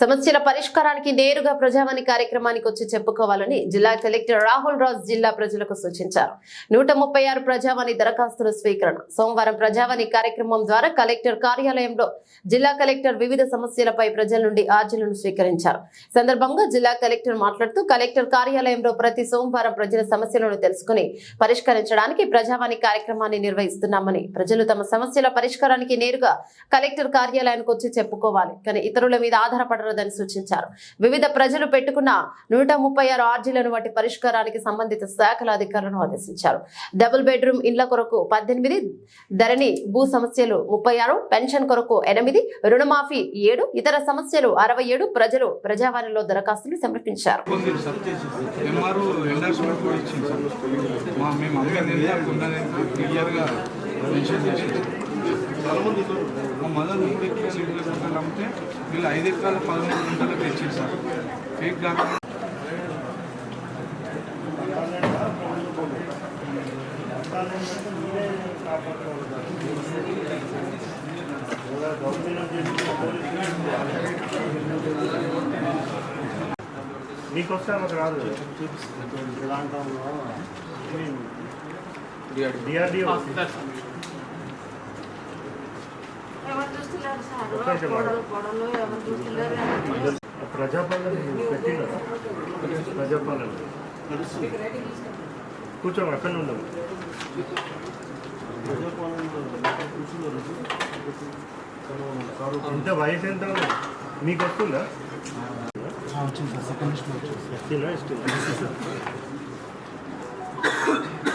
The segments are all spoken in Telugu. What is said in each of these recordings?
సమస్యల పరిష్కారానికి నేరుగా ప్రజావాణి కార్యక్రమానికి వచ్చి చెప్పుకోవాలని జిల్లా కలెక్టర్ రాహుల్ రాజ్ జిల్లా ప్రజలకు సూచించారు. నూట ముప్పై ఆరు ప్రజావాణి దరఖాస్తుల స్వీకరణ. సోమవారం ప్రజావాణి కార్యక్రమం ద్వారా కలెక్టర్ కార్యాలయంలో జిల్లా కలెక్టర్ వివిధ సమస్యలపై ప్రజల నుండి ఆర్జీలను స్వీకరించారు. సందర్భంగా జిల్లా కలెక్టర్ మాట్లాడుతూ కలెక్టర్ కార్యాలయంలో ప్రతి సోమవారం ప్రజల సమస్యలను తెలుసుకుని పరిష్కరించడానికి ప్రజావాణి కార్యక్రమాన్ని నిర్వహిస్తున్నామని ప్రజలు తమ సమస్యల పరిష్కారానికి నేరుగా కలెక్టర్ కార్యాలయానికి వచ్చి చెప్పుకోవాలి. కానీ ఇతరుల మీద ఆధారపడరదని సూచించారు. వివిధ ప్రజలు పెట్టుకున్న నూట ముప్పై ఆరు ఆర్జీలను వాటి పరిష్కారానికి సంబంధిత శాఖల అధికారులను ఆదేశించారు. డబుల్ బెడ్రూమ్ ఇండ్ల కొరకు పద్దెనిమిది ధరణి భూ సమస్యలు ముప్పై ఆరు పెన్షన్ కొరకు ఎనిమిది రుణమాఫీ ఏడు ఇతర సమస్యలు అరవై ఏడు ప్రజలు ప్రజావాణిలో దరఖాస్తులు సమర్పించారు. మా మేము అమ్మేది ఉన్నది క్లియర్గా మెన్షన్ చేసి మా మదర్ మూడు ఎకరాలు ఇరవై గుంటలు అమ్మితే వీళ్ళు ఐదు ఎకరాల పదమూడు గుంటలకు ఇచ్చింది సార్ ఫేక్ డాక్యుమెంట్ మీకు వస్తే రాదు డిఆర్డిఓ. ఎవరు చూస్తున్నారు ప్రజాపాలన ప్రజాపాలన. కూర్చోము అక్కడ ఉండము ఇంత వయసు ఎంత ఉంది? మీకు వస్తుందా? వచ్చిందా ఇస్తుందా డిఎస్డిఓ ఇప్పుడు ఏ కార్డు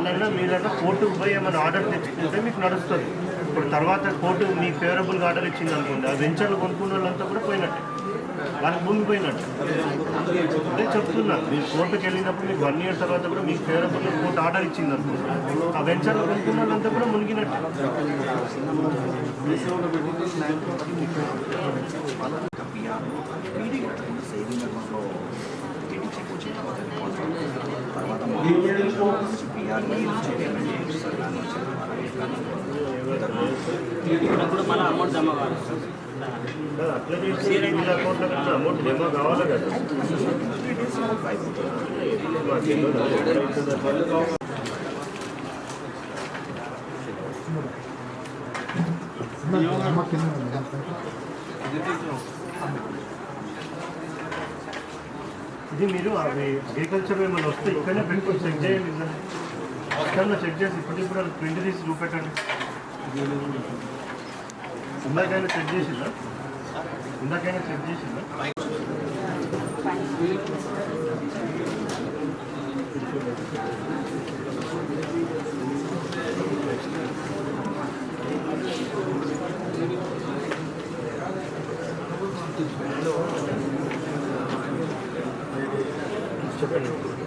అన్న మీరంటే కోర్టుకు పోయి ఏమైనా ఆర్డర్ తెచ్చుకుంటే మీకు నడుస్తుంది. ఇప్పుడు తర్వాత కోర్టు మీకు ఫేవరబుల్గా ఆర్డర్ ఇచ్చింది అనుకోండి ఆ వెంచర్లు కొనుక్కున్న వాళ్ళంతా వాళ్ళకి భూమి పోయినట్టు అదే చెప్తున్నా మీరు కోర్టుకి వెళ్ళినప్పుడు మీకు వన్ ఇయర్ తర్వాత కూడా మీకు ఫేవరబుల్గా కోర్టు ఆర్డర్ ఇచ్చింది అనుకోండి ఆ వెంచర్లు కొనుక్కున్న వాళ్ళంతా కూడా మునిగినట్టు అకౌంట్లో కూడా అమౌంట్ జమ కావాలి కదా ఇది మీరు అవి అగ్రికల్చర్ ఏమైనా వస్తే ఇక్కడనే పెట్టుకొని చెక్ చేయండి. ఇక్కడ చెక్ చేసి ఇప్పటికి కూడా ప్రింట్ తీసి చూపెట్టండి. ఇందాకైనా చెక్ చేసిందా ఇందాకైనా చెక్ చేసిందా చెప్పండి.